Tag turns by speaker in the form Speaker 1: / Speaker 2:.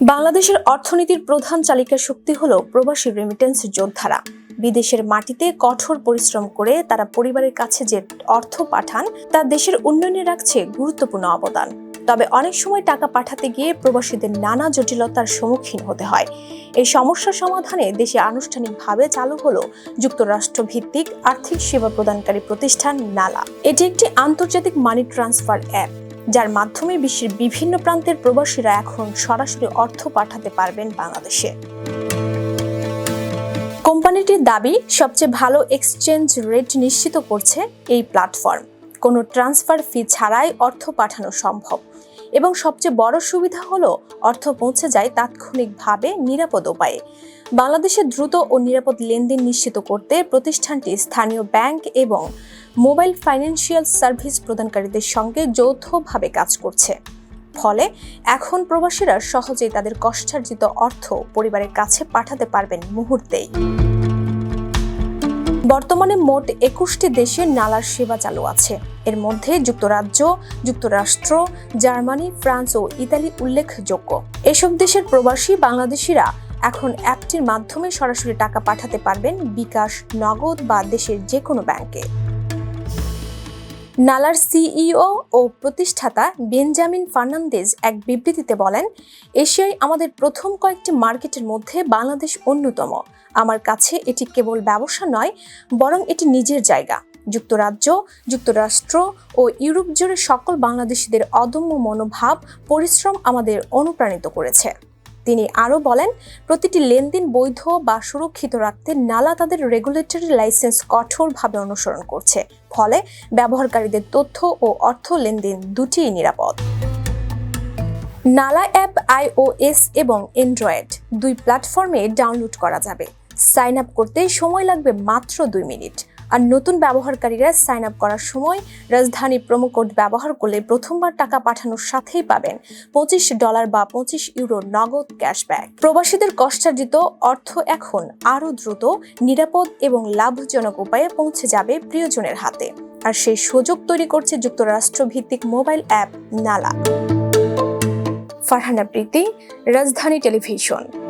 Speaker 1: বাংলাদেশের অর্থনীতির প্রধান চালিকা শক্তি হল প্রবাসী রেমিটেন্স যোদ্ধারা। বিদেশের মাটিতে কঠোর পরিশ্রম করে তারা পরিবারের কাছে যে অর্থ পাঠান, তা দেশের উন্নয়নে রাখছে গুরুত্বপূর্ণ অবদান। তবে অনেক সময় টাকা পাঠাতে গিয়ে প্রবাসীদের নানা জটিলতার সম্মুখীন হতে হয়। এই সমস্যা সমাধানে দেশে আনুষ্ঠানিকভাবে চালু হলো যুক্তরাষ্ট্র ভিত্তিক আর্থিক সেবা প্রদানকারী প্রতিষ্ঠান নালা। এটি একটি আন্তর্জাতিক মানি ট্রান্সফার অ্যাপ যার মাধ্যমে বিশ্বের বিভিন্ন প্রান্তের প্রবাসীরা এখন সরাসরি অর্থ পাঠাতে পারবেন বাংলাদেশে। কোম্পানিটির দাবি, সবচেয়ে ভালো এক্সচেঞ্জ রেট নিশ্চিত করছে এই প্ল্যাটফর্ম কোনো ট্রান্সফার ফি ছাড়াই অর্থ পাঠানো সম্ভব। এবং সবচেয়ে বড় সুবিধা হলো অর্থ পৌঁছে যায় তাৎক্ষণিকভাবে নিরাপদ উপায়ে। বাংলাদেশে দ্রুত ও নিরাপদ লেনদেন নিশ্চিত করতে প্রতিষ্ঠানটি স্থানীয় ব্যাংক এবং মোবাইল ফাইন্যান্সিয়াল সার্ভিস প্রদানকারীদের সঙ্গে যৌথভাবে কাজ করছে। ফলে এখন প্রবাসীরা সহজেই তাদের কষ্টার্জিত অর্থ পরিবারের কাছে পাঠাতে পারবেন মুহূর্তেই। বর্তমানে মোট একুশটি দেশে নালার সেবা চালু আছে। এর মধ্যে যুক্তরাজ্য, যুক্তরাষ্ট্র, জার্মানি, ফ্রান্স ও ইতালি উল্লেখযোগ্য। এসব দেশের প্রবাসী বাংলাদেশিরা এখন অ্যাপটির মাধ্যমে সরাসরি টাকা পাঠাতে পারবেন বিকাশ, নগদ বা দেশের যে কোনো ব্যাংকে। নালার সিইও ও প্রতিষ্ঠাতা বেঞ্জামিন ফার্নান্দেজ এক বিবৃতিতে বলেন, এশিয়ায় আমাদের প্রথম কয়েকটি মার্কেটের মধ্যে বাংলাদেশ অন্যতম। আমার কাছে এটি কেবল ব্যবসা নয়, বরং এটি নিজের জায়গা। যুক্তরাজ্য, যুক্তরাষ্ট্র ও ইউরোপ জুড়ে সকল বাংলাদেশিদের অদম্য মনোভাব, পরিশ্রম আমাদের অনুপ্রাণিত করেছে। তিনি আরও বলেন, প্রতিটি লেনদেন বৈধ বা সুরক্ষিত রাখতে নালা তাদের রেগুলেটরি লাইসেন্স কঠোরভাবে অনুসরণ করছে। ফলে ব্যবহারকারীদের তথ্য ও অর্থ লেনদেন দুটিই নিরাপদ। নালা অ্যাপ আইওএস এবং অ্যান্ড্রয়েড দুই প্ল্যাটফর্মে ডাউনলোড করা যাবে। সাইন আপ করতে সময় লাগবে মাত্র দুই মিনিট। আর নতুন ব্যবহারকারীরা সাইন আপ করার সময় রাজধানী প্রোমো কোড ব্যবহার করলে প্রথমবার টাকা পাঠানোর সাথেই পাবেন পঁচিশ ডলার বা পঁচিশ ইউরো নগদ ক্যাশব্যাক প্রবাসীদের কষ্টার্জিত অর্থ এখন আরও দ্রুত, নিরাপদ এবং লাভজনক উপায়ে পৌঁছে যাবে প্রিয়জনের হাতে। আর সেই সুযোগ তৈরি করছে যুক্তরাষ্ট্র ভিত্তিক মোবাইল অ্যাপ নালা। ফারহানা প্রীতি, রাজধানী টেলিভিশন।